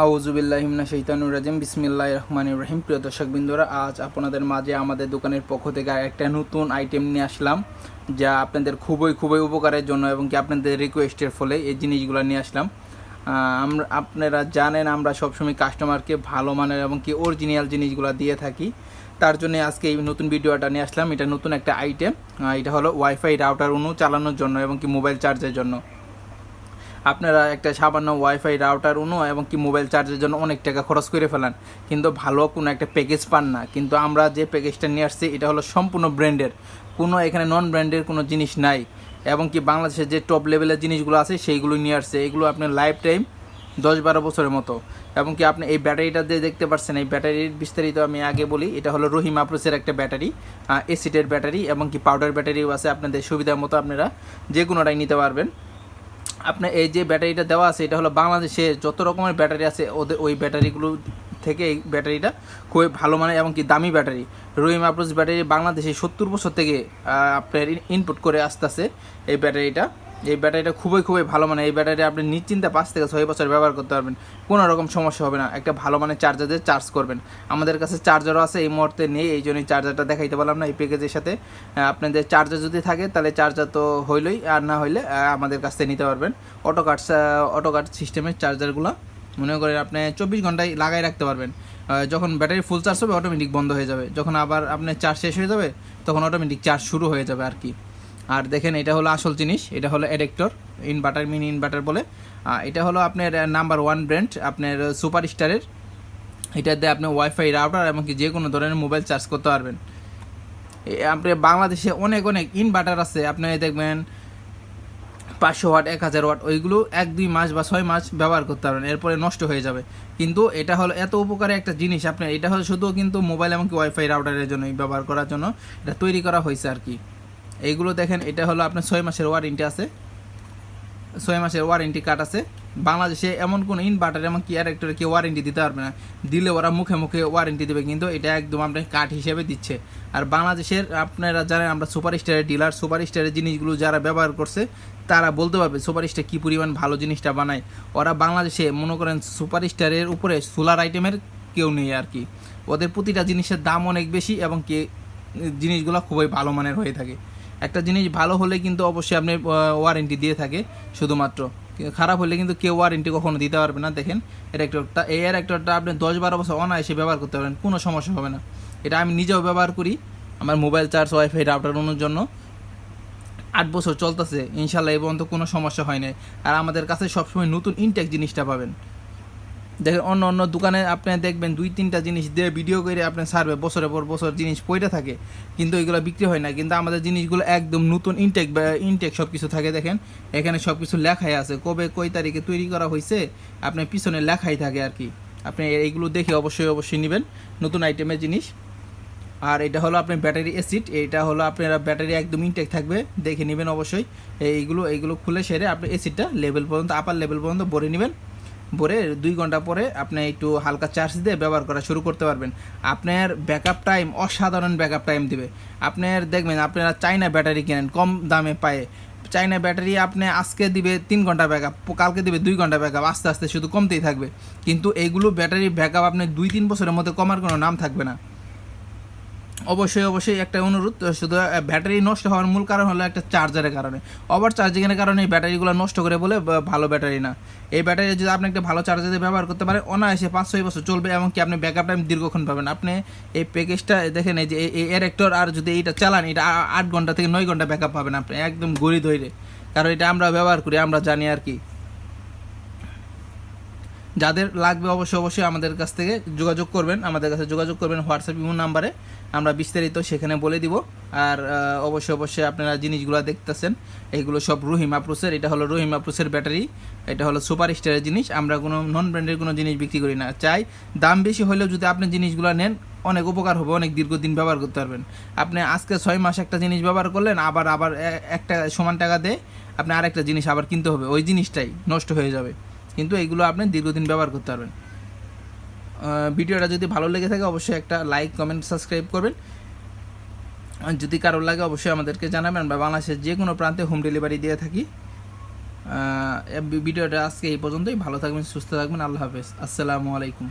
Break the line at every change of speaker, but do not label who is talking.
আউজুবিল্লাহিমনা শৈতানুর রাজিম। বিসমিল্লাহ রহমান রহিম। প্রিয় দর্শক বিন্দুরা আজ আপনাদের মাঝে আমাদের দোকানের পক্ষ থেকে একটা নতুন আইটেম নিয়ে আসলাম, যা আপনাদের খুবই খুবই উপকারের জন্য এবং কি আপনাদের রিকোয়েস্টের ফলে এই জিনিসগুলো নিয়ে আসলাম। আমরা, আপনারা জানেন, আমরা সবসময় কাস্টমারকে ভালো মানের এবং কি অরিজিনাল জিনিসগুলো দিয়ে থাকি। তার জন্য আজকে এই নতুন ভিডিওটা নিয়ে আসলাম। এটা নতুন একটা আইটেম এটা হলো ওয়াইফাই রাউটার অনু চালানোর জন্য এবং কি মোবাইল চার্জের জন্য। আপনারা একটা সামান্য ওয়াইফাই রাউটার উনো এবং কি মোবাইল চার্জের জন্য অনেক টাকা খরচ করে ফেলান। কিন্তু ভালো কোনো একটা প্যাকেজ পান না। কিন্তু আমরা যে প্যাকেজটা নিয়ে আসছি, এটা হলো সম্পূর্ণ ব্র্যান্ডের কোনো এখানে নন ব্র্যান্ডের কোনো জিনিস নাই। এবং কি বাংলাদেশের যে টপ লেভেলের জিনিসগুলো আছে, সেইগুলো নিয়ে আসছে। এগুলো আপনার লাইফ টাইম দশ বারো বছরের মতো। এবং কি আপনি এই ব্যাটারিটা দিয়ে দেখতে পাচ্ছেন, এই ব্যাটারির বিস্তারিত আমি আগে বলি, এটা হলো রহিম আপ্রোসের একটা ব্যাটারি এসিডের ব্যাটারি এবং কি পাউডার ব্যাটারিও আছে আপনাদের সুবিধা মতো আপনারা যে কোনোটাই নিতে পারবেন। আপনার এই যে ব্যাটারিটা দেওয়া আছে, এটা হলো বাংলাদেশে যত রকমের ব্যাটারি আছে, ওদের ওই ব্যাটারিগুলো থেকে এই ব্যাটারিটা খুবই ভালো মানে এবং কি দামি ব্যাটারি। রহিম আপ্রোচ ব্যাটারি বাংলাদেশে সত্তর বছর থেকে আপনার ইনপুট করে আসতেছে এই ব্যাটারিটা। এই ব্যাটারিটা খুবই খুবই ভালো। মানে এই ব্যাটারি আপনি নিশ্চিন্তে পাঁচ থেকে ছয় বছর ব্যবহার করতে পারবেন। কোনো রকম সমস্যা হবে না। একটা ভালো মানের চার্জার দিয়ে চার্জ করবেন। আমাদের কাছে চার্জারও আছে, এই মুহূর্তে নেই, এই জন্যই চার্জারটা দেখাইতে পারলাম না এই প্যাকেজের সাথে। আপনাদের চার্জার যদি থাকে, তাহলে চার্জার তো হইলই, আর না হইলে আমাদের কাছ থেকে নিতে পারবেন। অটো কাট অটো সিস্টেমের চার্জারগুলো মনে করেন আপনি চব্বিশ ঘন্টায় লাগাই রাখতে পারবেন। যখন ব্যাটারি ফুল চার্জ হবে অটোমেটিক বন্ধ হয়ে যাবে। যখন আবার আপনার চার্জ শেষ হয়ে যাবে, তখন অটোমেটিক চার্জ শুরু হয়ে যাবে আর কি। আর দেখেন, এটা হলো আসল জিনিস, এটা হলো এডেক্টর ইনভার্টার মিনি ইনভার্টার বলে। এটা হলো আপনার নাম্বার ওয়ান ব্র্যান্ড আপনার সুপার স্টারের এটা দিয়ে আপনি ওয়াইফাই রাউটার এমনকি যে কোনো ধরনের মোবাইল চার্জ করতে পারবেন। আপনি বাংলাদেশে অনেক অনেক ইনভার্টার আছে। আপনি দেখবেন, পাঁচশো ওয়াট, এক হাজার ওয়াট, ওইগুলো এক, দুই মাস বা ছয় মাস ব্যবহার করতে পারবেন, এরপরে নষ্ট হয়ে যাবে। কিন্তু এটা হলো এত উপকারী একটা জিনিস আপনার এটা হলো শুধু কিন্তু মোবাইল এমনকি ওয়াইফাই রাউটারের জন্য ব্যবহার করার জন্য, এটা তৈরি করা হয়েছে আর কি। এইগুলো দেখেন, এটা হলো আপনার ছয় মাসের ওয়ারেন্টি আছে। ছয় মাসের ওয়ারেন্টি কার্ড আছে। বাংলাদেশে এমন কোনো ইনভার্টার এমন কি আরেকটরে কেউ ওয়ারেন্টি দিতে পারবে না। দিলে ওরা মুখে মুখে ওয়ারেন্টি দেবে, কিন্তু এটা একদম আপনাকে কাঠ হিসেবে দিচ্ছে। আর বাংলাদেশের আপনারা জানেন আমরা সুপার স্টারের ডিলার সুপার স্টারের জিনিসগুলো যারা ব্যবহার করছে, তারা বলতে পারবে সুপার স্টার কী পরিমাণ ভালো জিনিসটা বানায়। ওরা বাংলাদেশে মনে করেন সুপার স্টারের উপরে সোলার আইটেমের কেউ নেই আর কি। ওদের প্রতিটা জিনিসের দাম অনেক বেশি এবং কে জিনিসগুলো খুবই ভালো মানের হয়ে থাকে। একটা জিনিস ভালো হলে কিন্তু অবশ্যই আপনি ওয়ারেন্টি দিয়ে থাকে, শুধুমাত্র। খারাপ হলে কিন্তু কেউ ওয়ারেন্টি কখনো দিতে পারবে না, দেখেন। এটা একটা এই এর একটা আপনি দশ বারো বছর অনায়াসে ব্যবহার করতে পারেন, কোনো সমস্যা হবে না। এটা আমি নিজেও ব্যবহার করি, আমার মোবাইল চার্জ ওয়াইফাই রাউটার জন্য। আট বছর চলতেছে, ইনশাল্লাহ এই পর্যন্ত কোনো সমস্যা হয় নাই। আর আমাদের কাছে সবসময় নতুন ইনটেক জিনিসটা পাবেন। দেখেন, অন্য অন্য দোকানে আপনি দেখবেন দুই, তিনটা জিনিস দিয়ে ভিডিও করে আপনি সারবে বছরের পর বছর জিনিস পড়ে থাকে, কিন্তু এগুলো বিক্রি হয় না। কিন্তু আমাদের জিনিসগুলো একদম নতুন ইনটেক ইনটেক সব কিছু থাকে, দেখেন, এখানে সব কিছু লেখাই আছে। কবে কই তারিখে তৈরি করা হয়েছে আপনার পিছনে লেখাই থাকে আর কি। আপনি এইগুলো দেখে অবশ্যই অবশ্যই নেবেন, নতুন আইটেমের জিনিস। আর এটা হলো আপনার ব্যাটারি অ্যাসিড এটা হলো আপনারা ব্যাটারি একদম ইনটেক থাকবে, দেখে নেবেন অবশ্যই। এইগুলো এইগুলো খুলে সেরে আপনি অ্যাসিডটা লেভেল পর্যন্ত আপার লেভেল পর্যন্ত ভরে নেবেন। ভরে দুই ঘণ্টা পরে আপনি একটু হালকা চার্জ দিয়ে ব্যবহার করা শুরু করতে পারবেন। আপনার ব্যাকআপ টাইম অসাধারণ ব্যাকআপ টাইম দেবে। আপনার দেখবেন আপনারা চাইনা ব্যাটারি কেনেন, কম দামে পায়ে। চাইনা ব্যাটারি আপনি আজকে দিবে তিন ঘণ্টা ব্যাকআপ কালকে দিবে দুই ঘণ্টা ব্যাকআপ আস্তে আস্তে শুধু কমতেই থাকবে। কিন্তু এইগুলো ব্যাটারি ব্যাকআপ আপনি দুই, তিন বছরের মধ্যে কমার কোনো নাম থাকবে না। অবশ্যই অবশ্যই একটা অনুরোধ, শুধু ব্যাটারি নষ্ট হওয়ার মূল কারণ হলো একটা চার্জারের কারণে। ওভার চার্জিংয়ের কারণে এই ব্যাটারিগুলো নষ্ট করে বলে ভালো ব্যাটারি না। এই ব্যাটারি যদি আপনি একটা ভালো চার্জার ব্যবহার করতে পারে অনায়াসে পাঁচ, ছয় বছর চলবে এবং কি আপনি ব্যাকআপ টাইম দীর্ঘক্ষণ পাবেন। আপনি এই প্যাকেজটা দেখেন, এই যে এই এরেক্টর আর যদি এইটা চালান, এটা আট ঘণ্টা থেকে নয় ঘণ্টা ব্যাকআপ পাবেন আপনি, একদম গড়ি ধরে। কারণ এটা আমরা ব্যবহার করি, আমরা জানি আর কি। যাদের লাগবে অবশ্যই অবশ্যই আমাদের কাছ থেকে যোগাযোগ করবেন, আমাদের কাছে যোগাযোগ করবেন হোয়াটসঅ্যাপ ইমো নাম্বারে আমরা বিস্তারিত সেখানে বলে দিব। আর অবশ্যই অবশ্যই আপনারা জিনিসগুলো দেখতেছেন, এইগুলো সব রহিম আপ্রুসের এটা হলো রহিম আপ্রুসের ব্যাটারি, এটা হলো সুপার স্টারের জিনিস। আমরা কোনো নন ব্র্যান্ডের কোনো জিনিস বিক্রি করি না। চাই দাম বেশি হলেও যদি আপনি জিনিসগুলো নেন, অনেক উপকার হবে, অনেক দীর্ঘদিন ব্যবহার করতে পারবেন। আপনি আজকে ছয় মাস একটা জিনিস ব্যবহার করলেন, আবার আবার একটা সমান টাকা দিয়ে আপনি আরেকটা জিনিস আবার কিনতে হবে, ওই জিনিসটাই নষ্ট হয়ে যাবে। কিন্তু এইগুলো আপনি দীর্ঘদিন ব্যবহার করতে পারবেন। ভিডিওটা যদি ভালো লেগে থাকে, অবশ্যই একটা লাইক কমেন্ট সাবস্ক্রাইব করবেন। যদি কারোর লাগে, অবশ্যই আমাদেরকে জানাবেন। বা বাংলাদেশের যে কোনো প্রান্তে হোম ডেলিভারি দিয়ে থাকি। ভিডিওটা আজকে এই পর্যন্তই। ভালো থাকবেন, সুস্থ থাকবেন। আল্লাহ হাফেজ। আসসালামু আলাইকুম।